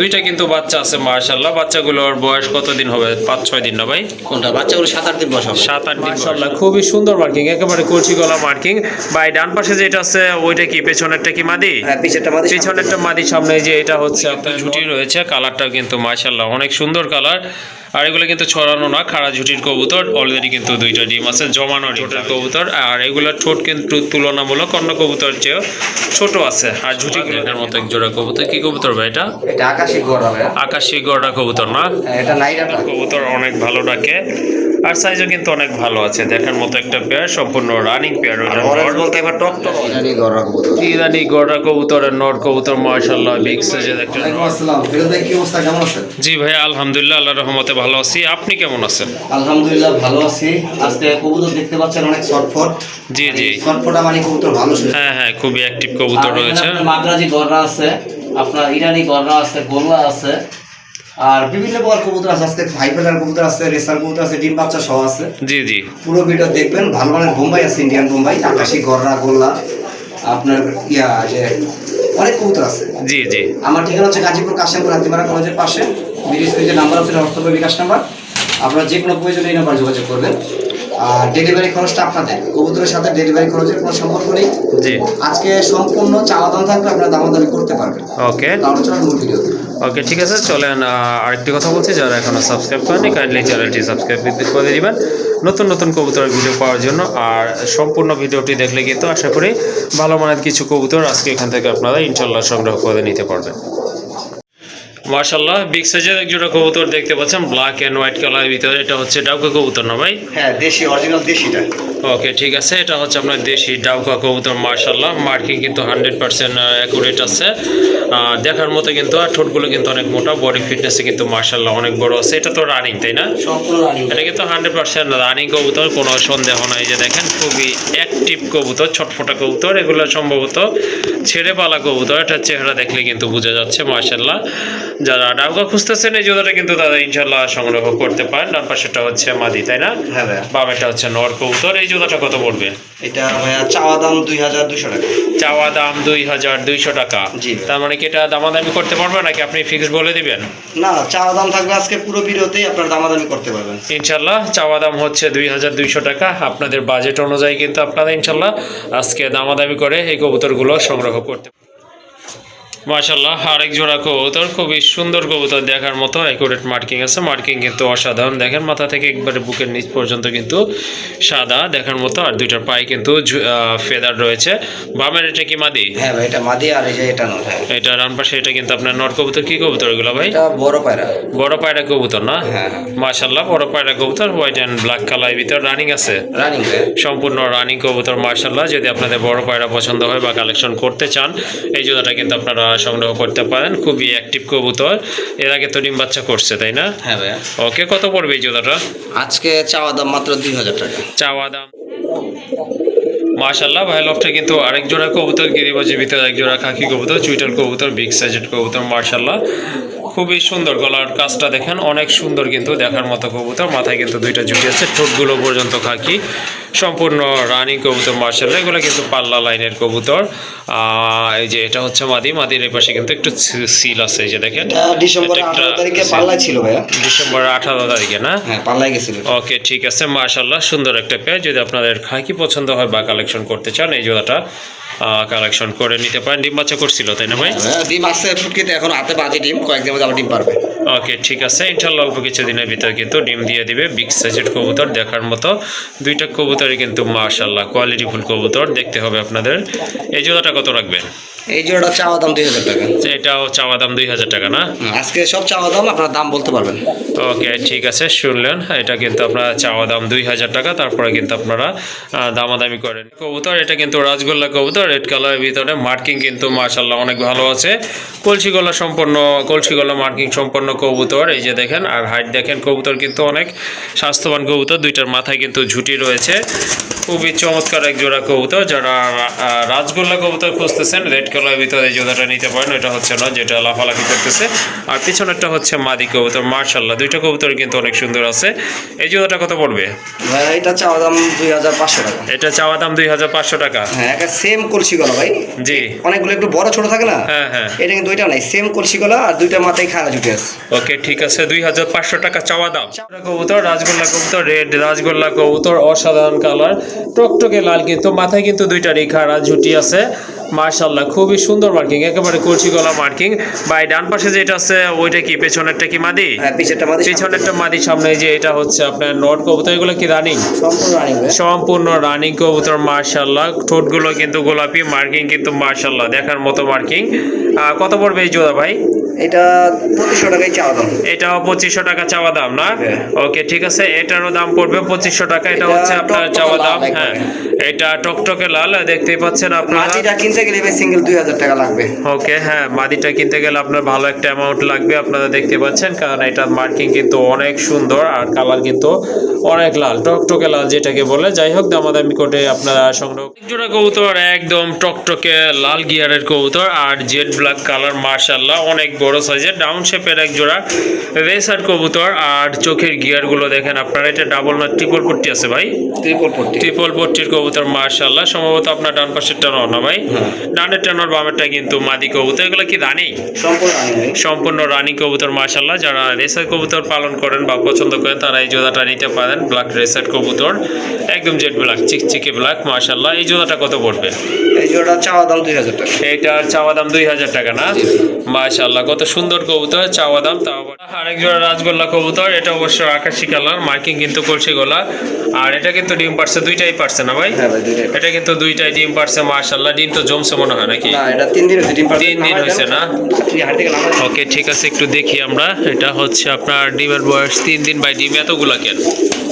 দুইটা কিন্তু বাচ্চা আছে মার্শাল্লাহ বাচ্চাগুলোর বয়স কতদিন হবে? পাঁচ ছয় দিন না ভাই? কোনটা? বাচ্চাগুলো সাত আট দিন বয়স হবে। সাত আট দিন মার্শাল্লাহ খুবই সুন্দর মার্কিং একেবারে কলসি গলা মার্কিং ভাই ডান পাশে যেটা আছে ওইটা কি? পেছনেরটা কি মাদি? হ্যাঁ মাদি পিছনেরটা মাদি সামনে যে এটা হচ্ছে আপনার ঝুটি রয়েছে কালারটাও কিন্তু মার্শাল্লাহ অনেক সুন্দর কালার। আর এগুলো কিন্তু ছড়ানো না খাড়া ঝুটির কবুতর অলরেডি কিন্তু দুইটা ডিম আছে জমানো ঠোঁটের কবুতর। আর এগুলোর ঠোঁট কিন্তু তুলনামূলক অন্য কবুতর চেয়েও ছোট আছে আর ঝুটি গুলোর মতো এক জোড়া কবুতর। কি কবুতর ভাই এটা? এটা আকাশি গড়া ভাই আকাশি গড়া কবুতর না? হ্যাঁ, এটা নাইরা কবুতর অনেক ভালো ডাকে। আর সাইজও কিন্তু অনেক ভালো আছে। দেখার মতো একটা পেয়ার সম্পূর্ণ রানিং পেয়ার বলতে এবার টক টক। ইরানি গড়া কবুতর। ইরানি গড়া কবুতর নর কবুতর মার্শাল্লাহ বিগ সাইজের একটা নর। আসসালাম। ফিরোজ ভাই কি অবস্থা? কেমন আছেন? জি ভাই আলহামদুলিল্লাহ আল্লাহ রহমতে ভালো আছি। আপনি কেমন আছেন? আলহামদুলিল্লাহ ভালো আছি। আজকে কবুতর দেখতে পাচ্ছেন অনেক শর্টফট জি জি। শর্টফটা মানে কবুতর ভালো ছিল। হ্যাঁ হ্যাঁ খুবই অ্যাক্টিভ কবুতর রয়েছে। মাদ্রাজি গড়া আছে আপনার ইরানি গড়া আছে গোল্লা আছে। আর বিভিন্ন প্রকার কবুতর আছে আজকে ভাই ফেলার কবুতর আছে রেসার কবুতর আছে ডিম বাচ্চা সহ আছে। জি জি। পুরো ভিডিও দেখবেন ভালো মানের বোম্বাই আছে ইন্ডিয়ান বোম্বাই আকাশি গররা গোল্লা আপনার ইয়া যে অনেক কবুতর আছে। জি জি। আমার ঠিকানা হচ্ছে গাজীপুর কাশিমপুর হাতিমারা কলেজের পাশে। বিরিশ পেজের নাম্বার হচ্ছে অর্থব বিকাশ নাম্বার। আপনারা যে কোনো প্রয়োজনে এই নাম্বার যোগাযোগ করবেন। আর ডেলিভারি খরচটা আপনাদের কবুতরের সাথে ডেলিভারি খরচের কোনো সম্পর্ক নেই। জি। আজকে সম্পূর্ণ চাওয়া দাম থাকবে আপনারা দামাদামি করতে পারবেন। ওকে। চলেন মূল ভিডিও ওকে ঠিক আছে, চলেন আরেকটি কথা বলছি, যারা এখনও সাবস্ক্রাইব করেনি কাইন্ডলি চ্যানেলটি সাবস্ক্রাইব করে দিবেন। নতুন নতুন কবুতরের ভিডিও পাওয়ার জন্য, আর সম্পূর্ণ ভিডিওটি দেখলে কিন্তু আশা করি ভালো মানের কিছু কবুতর আজকে এখান থেকে আপনারা ইনশাল্লাহ সংগ্রহ করে নিতে পারবেন। মার্শাল্লাহ বিগ সাইজের এক জোড়া কবুতর দেখতে পাচ্ছেন ব্ল্যাক এন্ড হোয়াইট কালারের ভিতরে এটা হচ্ছে ডাউকা কবুতর না ভাই? হ্যাঁ দেশি অরিজিনাল দেশিটা ওকে ঠিক আছে এটা হচ্ছে আপনার দেশি ডাউকা কবুতর মার্শাল্লাহ মার্কিং কিন্তু হান্ড্রেড পার্সেন্ট অ্যাকুরেট আছে। দেখার মতো কিন্তু আর ঠোঁটগুলো কিন্তু অনেক মোটা বডি ফিটনেসে কিন্তু মার্শাল্লাহ অনেক বড় আছে। এটা তো রানিং তাই না? সম্পূর্ণ রানিং এটা কিন্তু হান্ড্রেড পার্সেন্ট রানিং কবুতর কোনো সন্দেহ নাই যে দেখেন খুবই অ্যাক্টিভ কবুতর ছটফটা কবুতর। এগুলো সম্ভবত ছেড়ে পালা কবুতর এটার চেহারা দেখলে কিন্তু বোঝা যাচ্ছে মার্শাল্লাহ যারা ডাউকা খুঁজতেছেন এই জোড়াটা কিন্তু তারা ইনশাল্লাহ সংগ্রহ করতে পারেন। ডান পাশেটা হচ্ছে মাদি তাই না? হ্যাঁ ভাইয়া। বামেটা হচ্ছে নর কবুতর। এই জোড়াটা কত পড়বে? এটা ভাইয়া চাওয়া দাম দুই হাজার দুশো টাকা। চাওয়া দাম দুই হাজার দুইশো টাকা। জি। তার মানে কি এটা দামাদামি করতে পারবে নাকি আপনি ফিক্স বলে দিবেন? না চাওয়া দাম থাকবে আজকে পুরো আপনার দামাদামি করতে পারবেন। ইনশাল্লাহ চাওয়া দাম হচ্ছে দুই হাজার দুইশো টাকা। আপনাদের বাজেট অনুযায়ী কিন্তু আপনারা ইনশাল্লাহ আজকে দামাদামি করে এই কবুতরগুলো সংগ্রহ করতে মাশাল্লাহ আরেক জোড়া কবুতর খুবই সুন্দর কবুতর দেখার মতো অ্যাকুরেট মার্কিং আছে। মার্কিং কিন্তু অসাধারণ দেখেন মাথা থেকে একবারে বুকের নিচ পর্যন্ত কিন্তু সাদা দেখার মতো আর দুইটার পায়ে কিন্তু ফেদার রয়েছে। বামের এটা কি মাদি? হ্যাঁ ভাই এটা মাদি আর এই যে এটা নয় হ্যাঁ। এটা ডান পাশে এটা কিন্তু আপনার নর কবুতর কি কবুতর এগুলো ভাই? এটা বড় পায়রা। বড় পায়রা কবুতর না? হ্যাঁ মাশাল্লাহ বড় পায়রা কবুতর হোয়াইট ব্ল্যাক কালার ভিতর রানিং আছে। রানিং সম্পূর্ণ রানিং কবুতর মার্শাল্লাহ যদি আপনাদের বড় পায়রা পছন্দ হয় বা কালেকশন করতে চান এই জোড়াটা কিন্তু আপনারা সংগ্রহ করতে পারেন খুবই অ্যাক্টিভ কবুতর। এর আগে তো ডিম বাচ্চা করছে তাই না? হ্যাঁ ভাইয়া। ওকে কত পড়বে এই জোড়াটা? আজকে চাওয়া দাম মাত্র দুই হাজার টাকা। চাওয়া দাম। মাশাল্লাহ ভাই লফটে কিন্তু আরেক জোড়া কবুতর গিরিবাজের ভিতরে এক জোড়া খাকি কবুতর চুইটার কবুতর বিগ সাইজের কবুতর মার্শাল্লাহ খুবই সুন্দর গলার কাজটা দেখেন অনেক সুন্দর কিন্তু দেখার মতো কবুতর মাথায় কিন্তু দুইটা জুটি আছে ঠোঁটগুলো পর্যন্ত খাকি সম্পূর্ণ রানিং কবুতর মার্শাল্লাহ এগুলো কিন্তু পাল্লা লাইনের কবুতর। এই যে এটা হচ্ছে মাদি মাদির এই পাশে কিন্তু একটু সিল আছে এই যে দেখেন ডিসেম্বর আঠারো তারিখে আছে। পাল্লায় ছিল ভাইয়া। ডিসেম্বর আঠারো তারিখে না? হ্যাঁ পাল্লায় গেছিল ওকে ঠিক আছে মার্শাল্লাহ সুন্দর একটা পেয়ার যদি আপনাদের খাকি পছন্দ হয় বা কালেকশন করতে চান এই জোড়াটা কালেকশন করে নিতে পারেন। ডিম বাচ্চা করছিল তাই না ভাই? হ্যাঁ, ডিম আসছে ফুটকিতে এখন হাতে বাজে ডিম কয়েকদিন আবার ডিম পারবে। ওকে ঠিক আছে। ইনশাল্লাহ অল্প কিছু দিনের ভিতরে কিন্তু ডিম দিয়ে দিবে। বিগ সাইজের কবুতর দেখার মতো। দুইটা কবুতরই কিন্তু মার্শাল্লাহ কোয়ালিটিফুল কবুতর। দেখতে হবে আপনাদের। এই জোড়াটা কত রাখবেন? এই জোড়াটা চাওয়া দাম দুই হাজার টাকা। এটাও চাওয়া দাম দুই হাজার টাকা না? আজকে সব চাওয়া দাম আপনার দাম বলতে পারবেন। ওকে ঠিক আছে শুনলেন। এটা কিন্তু আপনারা চাওয়া দাম দুই হাজার টাকা। তারপরে কিন্তু আপনারা দামাদামি করেন। কবুতর এটা কিন্তু রাজগোল্লা কবুতর রেড কালারের ভিতরে। মার্কিং কিন্তু মার্শাল্লাহ অনেক ভালো আছে। কলসি গলা সম্পন্ন কলসিগলা মার্কিং সম্পন্ন কবুতর, এই যে দেখেন, আর হাইট দেখেন, কবুতর কিন্তু অনেক স্বাস্থ্যবান কবুতর, দুইটার মাথায় কিন্তু ঝুটি রয়েছে। খুবই চমৎকার এক জোড়া কবুতর যারা রাজগোল্লা কবুতর খুঁজতেছেন রেড কালারের ভিতরে এই জোড়াটা নিতে পারেন এটা হচ্ছে না যেটা লাফালাফি করতেছে। আর পিছনেরটা হচ্ছে মাদি কবুতর মার্শাল্লাহ দুইটা কবুতর কিন্তু অনেক সুন্দর আছে। এই জোড়াটা কত পড়বে? এটা চাওয়া দাম দুই হাজার পাঁচশো টাকা। এটা চাওয়া দাম দুই হাজার পাঁচশো টাকা। হ্যাঁ একটা সেম কলসি গলা ভাই। জি। অনেকগুলো একটু বড় ছোট থাকে না? হ্যাঁ হ্যাঁ। এটা কিন্তু দুইটা নাই সেম কলসি গলা আর দুইটা মাথায় খাড়া জুটে আছে। ওকে ঠিক আছে দুই হাজার পাঁচশো টাকা চাওয়া দাম। কবুতর রাজগোল্লা কবুতর রেড রাজগোল্লা কবুতর অসাধারণ কালার। টকটকে লাল কিন্তু মাথায় কিন্তু দুইটা রেখা রাজুটি আছে। মার্শাল্লাহ খুবই সুন্দর মার্কিং একেবারে কলসি গলা মার্কিং বাই ডান পাশে যেটা আছে ওইটা কি পেছনেরটা কি মাদি? হ্যাঁ পিছেরটা মাদি সামনে। যে এটা হচ্ছে আপনার নট কবুতর এগুলো কি রানিং সম্পূর্ণ রানিং ভাই। কবুতর মার্শাল্লাহ ঠোঁটগুলো কিন্তু গোলাপি মার্কিং কিন্তু মার্শাল্লাহ দেখার মতো মার্কিং কত পড়বে এই জোড়া ভাই? এটা পঁচিশশো টাকায় চাওয়া দাম। এটাও পঁচিশশো টাকা চাওয়া দাম না? হ্যাঁ। ওকে ঠিক আছে এটারও দাম পড়বে পঁচিশশো টাকা এটা হচ্ছে আপনার চাওয়া দাম হ্যাঁ। এটা টকটকে লাল দেখতেই পাচ্ছেন আপনারা। কিনতে গেলে ভাই সিঙ্গেল দুই হাজার টাকা লাগবে। ওকে হ্যাঁ মাদিটা কিনতে গেলে আপনার ভালো একটা অ্যামাউন্ট লাগবে আপনারা দেখতে পাচ্ছেন কারণ এটার মার্কিং কিন্তু অনেক সুন্দর আর কালার কিন্তু অনেক লাল টকটকে লাল যেটাকে বলে। যাই হোক দামাদামি করে আপনারা সংগ্রহ জোড়া কবুতর একদম টকটকে লাল গিয়ারের কবুতর আর জেড ব্ল্যাক কালার মার্শাল্লাহ অনেক বড় সাইজের ডাউন শেপের এক জোড়া রেসার কবুতর আর চোখের গিয়ারগুলো দেখেন আপনারা এটা ডাবল না ট্রিপল পট্টি আছে ভাই? ত্রিপল পট্টি। ট্রিপল পট্টির কবুতর মার্শাল্লাহ সম্ভবত আপনার ডান পাশের টানো না ভাই? ডানের টানোর বামেরটা কিন্তু মাদি কবুতর। এগুলো কি রানি? সম্পূর্ণ রানিং কবুতর মার্শাল্লাহ যারা রেসার কবুতর পালন করেন বা পছন্দ করেন তারা এই জোড়াটা নিতে পারেন। ব্ল্যাক রেসার কবুতর একদম জেড ব্ল্যাক চিকচিকে ব্ল্যাক মার্শাল্লাহ এই জোড়াটা কত পড়বে? এই জোড়া চাওয়া দাম দুই হাজার টাকা। এইটার চাওয়া দাম দুই হাজার টাকা না? মার্শাল্লাহ কত সুন্দর কবুতর চাওয়া দাম তাও আবার আরেক জোড়া রাজগোল্লা কবুতর এটা অবশ্য আকাশি কালার মার্কিং কিন্তু করছে গোলা। আর এটা কিন্তু ডিম পারছে দুইটাই পারছে না ভাই? হ্যাঁ এটা কিন্তু দুইটাই ডিম পারছে ডিম তো জমছে মনে হয় নাকি? তিন দিন হয়েছে না? ওকে ঠিক আছে একটু দেখি আমরা। এটা হচ্ছে আপনার ডিমের বয়স তিন দিন। বাই ডিম এতগুলা কেন?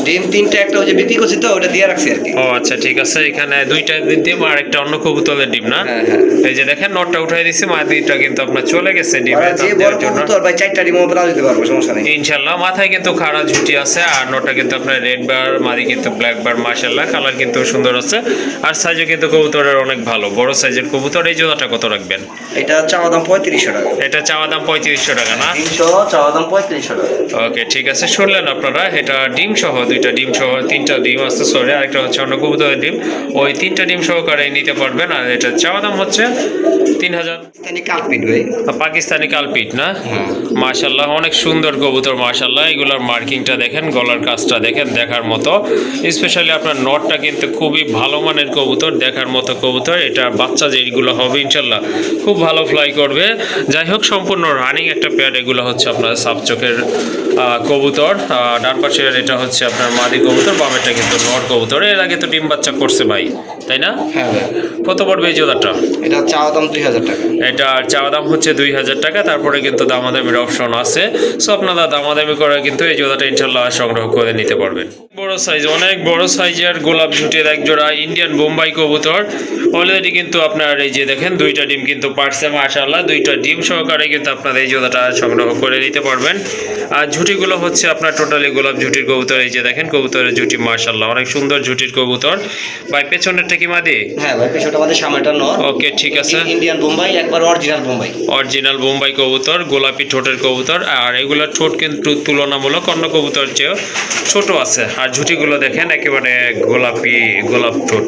ডিম তিনটা একটা ওই যে বিক্রি করছি তো ওটা দিয়ে রাখছি আর কি। ও আচ্ছা ঠিক আছে। এখানে দুইটা ডিম আর একটা অন্য কবুতরের ডিম না? হ্যাঁ হ্যাঁ। এই যে দেখেন নটটা উঠাই দিছি মাদিটা কিন্তু আপনার চলে গেছে আর ডিমের যে বড় কবুতর ভাই চারটা ডিম ওপরে দিতে পারব সমস্যা নেই। ইনশাল্লাহ মাথায় কিন্তু খাড়া ঝুটি আছে আর নটা কিন্তু আপনার রেড বার মাদি কিন্তু ব্ল্যাক বার মাশাল্লাহ কালার কিন্তু সুন্দর আছে। আর সাইজও কিন্তু কবুতরের অনেক ভালো বড় সাইজের কবুতর এই জোড়াটা কত রাখবেন? এটা চাওয়া দাম পঁয়ত্রিশশো টাকা। এটা চাওয়া দাম পঁয়ত্রিশশো টাকা না? তিনশো চাওয়া দাম পঁয়ত্রিশশো টাকা। ওকে ঠিক আছে শুনলেন আপনারা এটা ডিম সহ দুইটা ডিম সহ তিনটা ডিম আছে সরি আরেকটা হচ্ছে অন্য কবুতরের ডিম। ওই তিনটা ডিম সহকারে নিতে পারবেন আর এটা চাওয়া দাম হচ্ছে তিন হাজার। কালপিট ভাই। পাকিস্তানি কালপিট না? হ্যাঁ। মাশাল্লাহ অনেক সুন্দর কবুতর মাশাল্লাহ এগুলোর মার্কিংটা দেখেন গলার কাজটা দেখেন দেখার মতো। স্পেশালি আপনার নটটা কিন্তু খুবই ভালো মানের কবুতর দেখার মতো কবুতর। এটা বাচ্চা যেগুলো হবে ইনশাল্লাহ খুব ভালো ফ্লাই করবে। যাই হোক সম্পূর্ণ রানিং একটা পেয়ার এগুলো হচ্ছে আপনার সাপ চোখের আহ, কবুতর। ডান পাশের এটা হচ্ছে আপনার মাদি কবুতর বামেরটা কিন্তু নর কবুতর। এর আগে তো ডিম বাচ্চা করছে ভাই তাই না? হ্যাঁ ভাই। কত পড়বে এই জোড়াটা? এটা চাওয়া দাম দুই হাজার টাকা। এটা চাওয়া দাম হচ্ছে দুই হাজার টাকা তারপরে কিন্তু দামাদামির অপশন আছে। সো আপনারা দামাদামি করে কিন্তু এই জোড়াটা ইনশাল্লাহ সংগ্রহ করে নিতে পারবেন। বড় সাইজ অনেক বড় সাইজের গোলাপ ঝুটের এক জোড়া ইন্ডিয়ান বোম্বাই কবুতর। অলরেডি কিন্তু আপনার এই যে দেখেন দুইটা ডিম কিন্তু পারছে মাশাল্লাহ দুইটা ডিম সহকারে কিন্তু আপনারা এই জোড়াটা সংগ্রহ করে নিতে পারবেন। আর ঝুটিগুলো হচ্ছে আপনার টোটালি গোলাপ ঝুটির কবুতর এই যে দেখেন কবুতরের ঝুটি মাশাল্লাহ অনেক সুন্দর ঝুটির কবুতর। ভাই পেছনেরটা কি মাদি? হ্যাঁ ভাই পেশোটা আমাদের সামনেটা নর। ওকে ঠিক আছে। ইন্ডিয়ান বোম্বাই একবার অরিজিনাল বোম্বাই। অরিজিনাল বোম্বাই কবুতর গোলাপি ঠোঁটের কবুতর আর এগুলোর ঠোঁট কিন্তু তুলনামূলক অন্য কবুতর চেয়েও ছোট আছে। আর ঝুটিগুলো দেখেন একেবারে গোলাপি গোলাপ ঠোঁট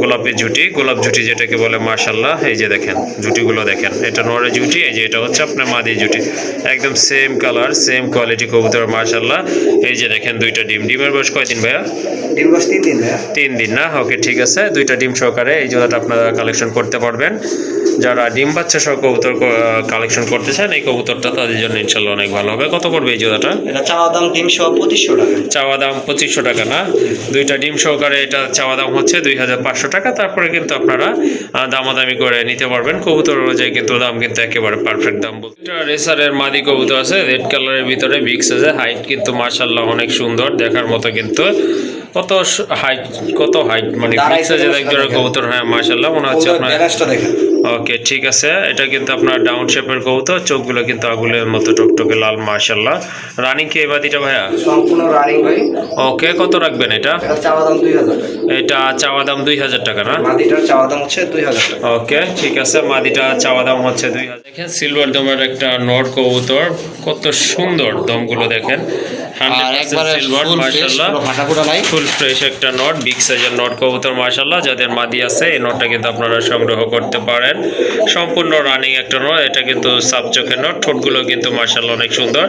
গোলাপি ঝুটি গোলাপ ঝুটি যেটাকে বলে মার্শাল্লাহ এই যে দেখেন ঝুটিগুলো দেখেন। এটা নরের ঝুটি এই যে এটা হচ্ছে আপনার মাদি ঝুটি একদম সেম কালার সেম কোয়ালিটি কবুতর মাশাল্লাহ এই যে দেখেন দুইটা ডিম। ডিমের বয়স কয়দিন ভাইয়া? ডিম বয়স তিন দিন তিন দিন না? ওকে ঠিক আছে। দুইটা ডিম সহকারে এই জোড়াটা আপনারা কালেকশন করতে পারবেন। যারা ডিম বাচ্চা সহ কবুতর কালেকশন করতে চান এই কবুতরটা তাদের জন্য ইনশাল্লাহ অনেক ভালো হবে। কত পড়বে এই জোড়াটা? এটা চাওয়া দাম তিনশো পঁচিশশো টাকা। চাওয়া দাম পঁচিশশো টাকা না? দুইটা ডিম সহকারে এটা চাওয়া দাম হচ্ছে দুই হাজার পাঁচশো টাকা। তারপরে কিন্তু আপনারা দামাদামি করে নিতে পারবেন। কবুতর অনুযায়ী কিন্তু দাম কিন্তু একেবারে পারফেক্ট দাম এটা রেসারের মাদি কবুতর আছে রেড কালারের ভিতরে বিগ সাইজে হাইট কিন্তু মার্শাল্লাহ অনেক সুন্দর দেখার মতো কিন্তু। কত হাইট কত হাইট মানে বিগ সাইজের এক জোড়া কবুতর হ্যাঁ মাশাআল্লাহ মনে হচ্ছে আপনার ব্যালেন্সটা দেখেন। ওকে ঠিক আছে। এটা কিন্তু আপনার ডাউন শেপের কবুতর চোখগুলো কিন্তু আগুলের মতো টকটকে লাল মাশাআল্লাহ। রানিং কি এবার দিটা ভাইয়া? সম্পূর্ণ রানিং ভাই। ওকে কত রাখবেন এটা? এটা চাওয়া দাম দুই হাজার টাকা। এটা চাওয়া দাম দুই হাজার টাকা না? চাওয়া দাম হচ্ছে টাকা। ওকে ঠিক আছে। মাদিটা চাওয়া দাম হচ্ছে দেখেন সিলভার দমের একটা নট কবুতর কত সুন্দর দমগুলো দেখেন। আর একবারে ফুল নাই। ফুল ফ্রেশ একটা নট বিগ সাইজের নট কবুতর মাশাল্লাহ যাদের মাদি আছে এই নটটা কিন্তু আপনারা সংগ্রহ করতে পারেন। সম্পূর্ণ রানিং একটা নট এটা কিন্তু সাব চোখের নট ঠোঁটগুলো কিন্তু মাশাল্লাহ অনেক সুন্দর।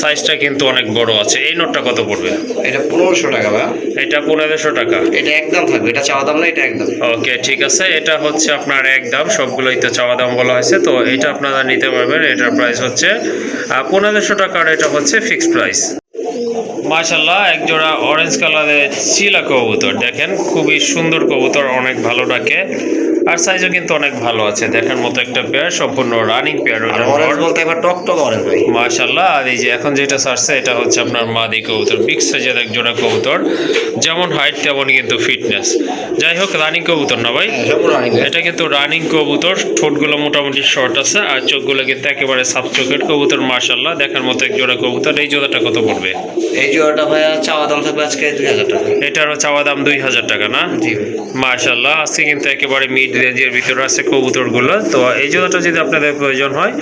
সাইজটা কিন্তু অনেক বড় আছে। এই নটটা কত পড়বে? এটা পনেরোশো টাকা ভাই এটা পনেরোশো টাকা। এটা একদম থাকবে এটা চাওয়া দাম না এটা একদম। ওকে ঠিক আছে। এটা হচ্ছে আপনার এক দাম সবগুলোই তো চাওয়া দাম বলা হয়েছে তো এটা আপনারা নিতে পারবেন। এটার প্রাইস হচ্ছে পনেরোশো টাকার এটা হচ্ছে ফিক্সড প্রাইস মাশাল্লাহ এক জোড়া অরেঞ্জ কালারের চিলা কবুতর। দেখেন খুবই সুন্দর কবুতর অনেক ভালো ডাকে। আর সাইজও কিন্তু অনেক ভালো আছে। দেখার মতো একটা পেয়ার সম্পূর্ণ রানিং পেয়ার বলতে এবার টক টক অরেঞ্জ ভাই। মাশাল্লাহ আর এই যে এখন যেটা সারছে এটা হচ্ছে আপনার মাদি কবুতর বিগ সাইজের এক জোড়া কবুতর। যেমন হাইট তেমন কিন্তু ফিটনেস যাই হোক রানিং কবুতর না ভাই? হ্যাঁ, এটা কিন্তু রানিং কবুতর ঠোঁটগুলো মোটামুটি শর্ট আছে আর চোখগুলো কিন্তু একেবারে সাব চোখের কবুতর মাশাল্লাহ দেখার মতো এক জোড়া কবুতর এই জোড়াটা কত পড়বে? এই জোড়াটা ভাইয়া চাওয়া দাম থাকবে আজকে দুই হাজার টাকা। এটারও চাওয়া দাম দুই হাজার টাকা না? জি। ভাই মাশাল্লাহ আজকে কিন্তু একেবারে মিড রেঞ্জের ভিতরে আছে কবুতরগুলো। তো এই জোড়াটা যদি আপনাদের প্রয়োজন হয়,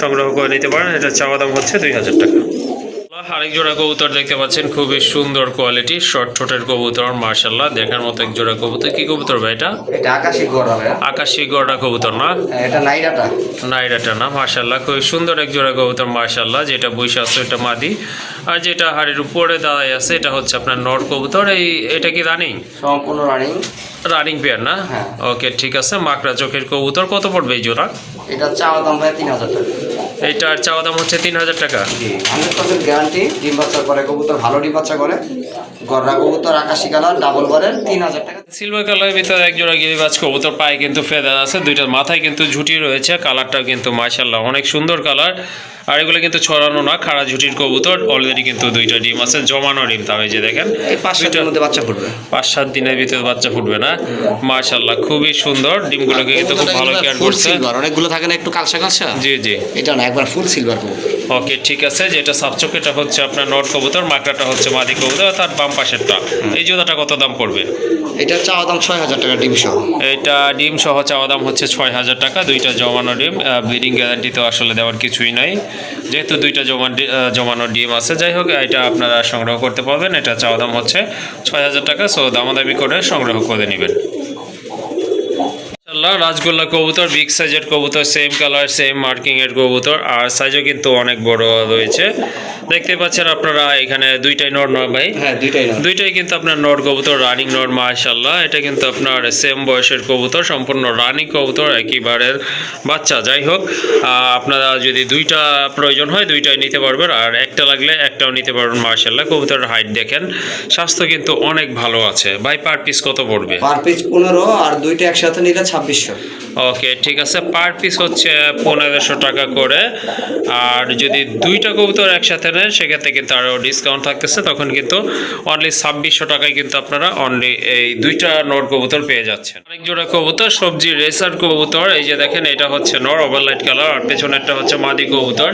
সংগ্রহ করে নিতে পারেন। এটা চাওয়া দাম হচ্ছে দুই হাজার টাকা। আরেক জোড়া কবুতর দেখতে পাচ্ছেন খুবই সুন্দর কোয়ালিটি শর্ট ঠোঁটের কবুতর মার্শাল্লাহ দেখার মতো এক জোড়া কবুতর। কি কবুতর ভাই এটা? এটা আকাশি গড়া আকাশি গড়া কবুতর না? হ্যাঁ, এটা নাইরাটা নাইরাটা না মার্শাল্লাহ খুবই সুন্দর এক জোড়া কবুতর মার্শাল্লাহ যেটা বৈশা আছে এটা মাদি। আর যেটা হাড়ির উপরে দাঁড়ায় আছে এটা হচ্ছে আপনার নট কবুতর এই এটা কি রানিং সম্পূর্ণ রানিং রানিং পেয়ার না? হ্যাঁ। ওকে ঠিক আছে মাকড়া চোখের কবুতর কত পড়বে এই জোড়া? এটা চাওয়া দাম ভাইয়া তিন হাজার টাকা। এইটার চাওয়া দাম হচ্ছে তিন হাজার টাকা। হান্ড্রেড পার্সেন্ট গ্যারান্টি ডিম বাচ্চা করে কবুতর ভালো ডিম বাচ্চা করে গররা কবুতর আকাশি কালার ডাবল বারের তিন হাজার টাকা। সিলভার কালারের ভিতরে এক জোড়া গিরিবাজ কবুতর পায়ে কিন্তু ফেদার আছে দুইটার মাথায় কিন্তু ঝুটি রয়েছে কালারটাও কিন্তু মাসাল্লাহ অনেক সুন্দর কালার আর এগুলো কিন্তু ছড়ানো না খাড়া ঝুটির কবুতর। অলরেডি কিন্তু দুইটা ডিম আছে জমানো ডিম এই যে দেখেন। পাঁচ সাতের মধ্যে বাচ্চা ফুটবে। পাঁচ সাত দিনের ভিতরে বাচ্চা ফুটবে না। মাশাল্লাহ খুবই সুন্দর। ডিমগুলোকে কিন্তু খুব ভালো কেয়ার করছে। অনেকগুলো থাকে না একটু কালসা কালসা? জি জি। এটা না একবার ফুল সিলভার কবুতর। ওকে ঠিক আছে যেটা সাবচকেটা হচ্ছে আপনার নট কবুতর মাকড়াটা হচ্ছে মাদি কবুতর তার বাম পাশেরটা। এই জোড়াটা কত দাম পড়বে? এটা চাওয়া দাম ছয় হাজার টাকা ডিম সহ। এটা ডিম সহ চাওয়া দাম হচ্ছে ছয় হাজার টাকা দুইটা জমানো ডিম। ব্রিডিং গ্যারান্টি তো আসলে দেওয়ার কিছুই নাই। যেহেতু দুইটা জমা জমানো ডিম আছে, যাই হোক, এটা আপনারা সংগ্রহ করতে পারবেন। এটা চাওয়া দাম হচ্ছে ছয় হাজার টাকা, সো দামাদামি করে সংগ্রহ করে নেবেন। ইনশাল্লাহ রাজগোল্লা কবুতর বিগ সাইজের কবুতর সেম কালার সেম মার্কিং এর কবুতর আর সাইজও কিন্তু অনেক বড় রয়েছে। দেখতে পাচ্ছেন আপনারা এখানে দুইটাই নর নয় ভাই? হ্যাঁ দুইটাই দুইটাই কিন্তু আপনার নর কবুতর রানিং নর মাশাল্লাহ এটা কিন্তু আপনার সেম বয়সের কবুতর সম্পূর্ণ রানিং কবুতর একইবারের বাচ্চা। যাই হোক আপনারা যদি দুইটা প্রয়োজন হয় দুইটাই নিতে পারবেন আর একটা লাগলে একটাও নিতে পারবেন মাশাল্লাহ কবুতরের হাইট দেখেন স্বাস্থ্য কিন্তু অনেক ভালো আছে। ভাই পার পিস কত পড়বে? পার পিস পনেরো আর দুইটা একসাথে নিলে ওকে, ঠিক আছে। পার পিস হচ্ছে পনেরোশো টাকা করে। আর যদি দুইটা কবুতর একসাথে নেন, সেক্ষেত্রে কিন্তু আরও ডিসকাউন্ট থাকতেছে। তখন কিন্তু অনলি ছাব্বিশশো টাকায় কিন্তু আপনারা অনলি এই দুইটা নর কবুতর পেয়ে যাচ্ছেন। অনেক জোড়া কবুতর, সবজি রেসার কবুতর। এই যে দেখেন, এটা হচ্ছে নর ওভারলাইট কালার আর পেছনেরটা হচ্ছে মাদি কবুতর।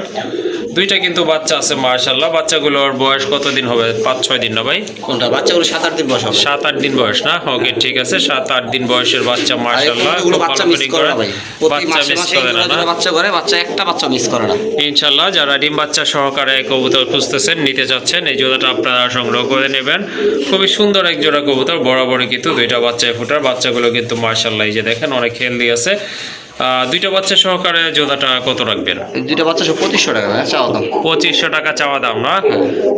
দুইটা কিন্তু বাচ্চা আছে মার্শাল্লাহ বাচ্চাগুলোর বয়স কতদিন হবে? পাঁচ ছয় দিন না ভাই? কোনটা? বাচ্চাগুলো সাত আট দিন বসা সাত আট দিন বয়স না? ওকে ঠিক আছে। সাত আট দিন বয়সের বাচ্চা মার্শাল্লাহ বাচ্চা মিস করে ভাই? বাচ্চা মিস করে না? বাচ্চা করে বাচ্চা একটা বাচ্চা মিস করে না। ইনশাল্লাহ যারা ডিম বাচ্চা সহকারে কবুতর খুঁজতেছেন নিতে চাচ্ছেন এই জোড়াটা আপনারা সংগ্রহ করে নেবেন। খুবই সুন্দর এক জোড়া কবুতর বরাবরই কিন্তু দুইটা বাচ্চায় ফুটার। বাচ্চাগুলো কিন্তু মার্শাল্লাহ এই যে দেখেন অনেক হেলদি আছে। দুইটা বাচ্চা সহকারে জোড়াটা কত রাখবেন? দুইটা বাচ্চা সব পঁচিশশো টাকা ভাই চাওয়া দাম। পঁচিশশো টাকা চাওয়া দাম না?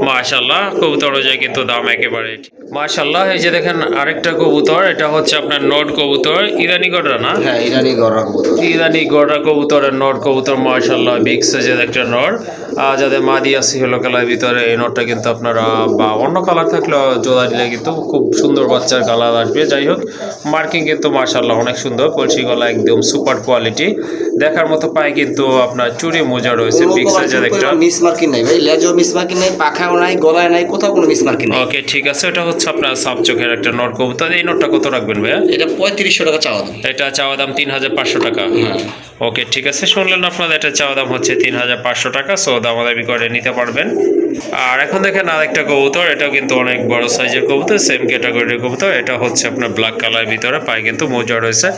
মাশাল্লাহ কবুতর যায় কিন্তু দাম একেবারে। মাশাল্লাহ এই যে দেখেন আরেকটা কবুতর এটা হচ্ছে আপনার নট কবুতর ইরানি গড়া না? হ্যাঁ ইরানি গড়া কবুতর। ইরানি গড়া কবুতরের নট কবুতর মার্শাল্লাহ বিগ সাইজের একটা আহ, যাদের মাদি আছে হলো কালার ভিতরে। এই নটটা কিন্তু আপনারা বা অন্য কালার থাকলেও জোড়া দিলে কিন্তু খুব সুন্দর বাচ্চার কালার আসবে। যাই হোক মার্কিং কিন্তু মার্শাল্লাহ অনেক সুন্দর। কলসি গলা একদম সুপার কোয়ালিটি দেখার মতো পায়ে কিন্তু আপনার চুরি মোজা রয়েছে বিগ সাইজের একটা মিস মার্কিং নাই ভাই। লেজও মিস মার্কিং নাই পাখাও নাই গলায় নাই কোথাও কোনো মিস মার্কিং নাই। ওকে ঠিক আছে। এটা হচ্ছে আপনার সাপ চোখের একটা নট কবুতর। এই নোটটা কত রাখবেন ভাইয়া? এটা পঁয়ত্রিশশো টাকা চাওয়া দাম। এটা চাওয়া দাম তিন হাজার পাঁচশো টাকা। ওকে ঠিক আছে। শুনলেন আপনাদের এটা চাওয়া দাম হচ্ছে তিন হাজার পাঁচশো টাকা। সো দামাদামি করে নিতে পারবেন। আর এখন দেখেন আরেকটা কবুতর এটাও কিন্তু অনেক বড় সাইজের কবুতর সেম ক্যাটাগরির কবুতর। এটা হচ্ছে আপনার ব্ল্যাক কালার ভিতরে পায়ে কিন্তু মোজা রয়েছে।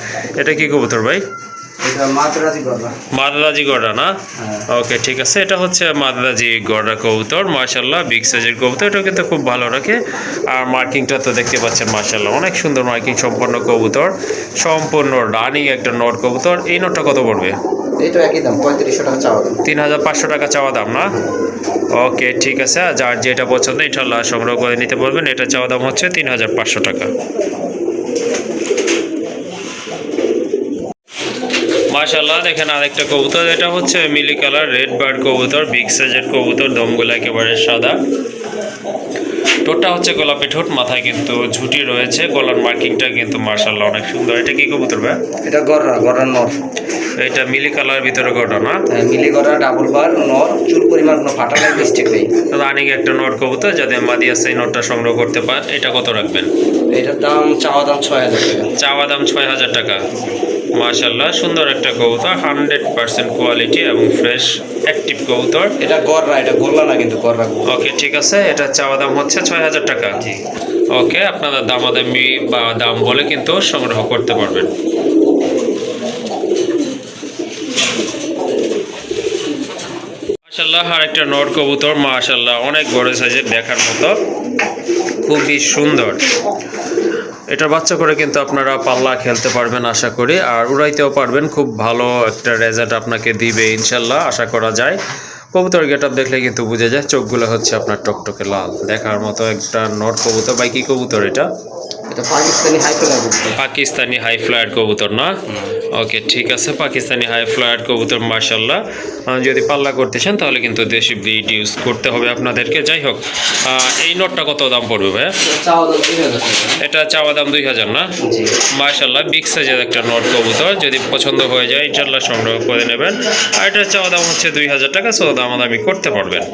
এটা কি কবুতর ভাই? মাদাদাজি গড়া না? হ্যাঁ। ওকে ঠিক আছে। এটা হচ্ছে মাদাদাজি গড়া কবুতর মার্শাল্লাহ বিগ সাইজের কবুতর। এটা কিন্তু খুব ভালো রাখে। আর মার্কিংটা তো দেখতে পাচ্ছেন মার্শাল্লাহ অনেক সুন্দর মার্কিং সম্পন্ন কবুতর। সম্পূর্ণ রানিং একটা নট কবুতর। এই নটটা কত পড়বে? এটা একই দাম পঁয়ত্রিশশো টাকা চাওয়া দাম। তিন হাজার পাঁচশো টাকা চাওয়া দাম না? ওকে ঠিক আছে আর যার যেটা পছন্দ ইনশাল্লাহ সংগ্রহ করে নিতে পারবেন এটা চাওয়া দাম হচ্ছে তিন হাজার পাঁচশো টাকা। মাশাল্লাহ দেখেন আরেকটা কবুতর এটা হচ্ছে মিলি কালার রেড বার্ড কবুতর বিগ সাইজের কবুতর দমগুলো একেবারে সাদা। ঠোঁটটা হচ্ছে গোলাপি ঠোঁট মাথায় কিন্তু ঝুটি রয়েছে গলার মার্কিংটা কিন্তু মার্শাল্লাহ অনেক সুন্দর। এটা কি কবুতর ভাই? এটা গররা গররা নর। এটা মিলি কালার ভিতরে ঘটনা। হ্যাঁ, মিলি গররা ডাবল বার নর চুল পরিমাণ কোনো ফাটা নাই মিস্টেক নেই। রানিং একটা নট কবুতর যাদের মাদি আছে এই নটটা সংগ্রহ করতে পারেন এটা কত রাখবেন? এটার দাম চাওয়া দাম ছয় হাজার টাকা। চাওয়া দাম ছয় হাজার টাকা। মাশাল্লাহ সুন্দর একটা কবুতর হান্ড্রেড পার্সেন্ট কোয়ালিটি এবং ফ্রেশ অ্যাক্টিভ কবুতর। এটা গররা এটা গোল্লা না কিন্তু গররা ওকে ঠিক আছে এটা চাওয়া দাম হচ্ছে ছয় হাজার টাকা। ওকে আপনারা দামাদামি বা দাম বলে কিন্তু সংগ্রহ করতে পারবেন। মাশাল্লাহ আর একটা নর কবুতর মাশাল্লাহ অনেক বড় সাইজের দেখার মতো। খুবই সুন্দর। এটার বাচ্চা করে কিন্তু আপনারা পাল্লা খেলতে পারবেন, আশা করি। আর উড়াইতেও পারবেন, খুব ভালো একটা রেজাল্ট আপনাকে দিবে ইনশাল্লাহ আশা করা যায়। কবুতর গেট আপ দেখলে কিন্তু বোঝা যায়, চোখগুলো হচ্ছে আপনার টকটকে লাল। দেখার মতো একটা নট কবুতর বা কি কবুতর এটা। এটা Pakistani high colour Pakistani high flyer কবুতর না? ওকে ঠিক আছে পাকিস্তানি হাই ফ্লায়ার কবুতর মার্শাল্লাহ যদি পাল্লা করতে চান তাহলে কিন্তু দেশি ব্রিড ইউজ করতে হবে আপনাদেরকে। যাই হোক এই নোটটা কত দাম পড়বে ভাই দাম এটা চাওয়া দাম দুই হাজার না? মার্শাল্লাহ বিগ সাইজের একটা নোট কবুতর। যদি পছন্দ হয়ে যায় ইনশাল্লাহ সংগ্রহ করে নেবেন। আর এটার চাওয়া দাম হচ্ছে দুই হাজার টাকা সো দামাদামি করতে পারবেন।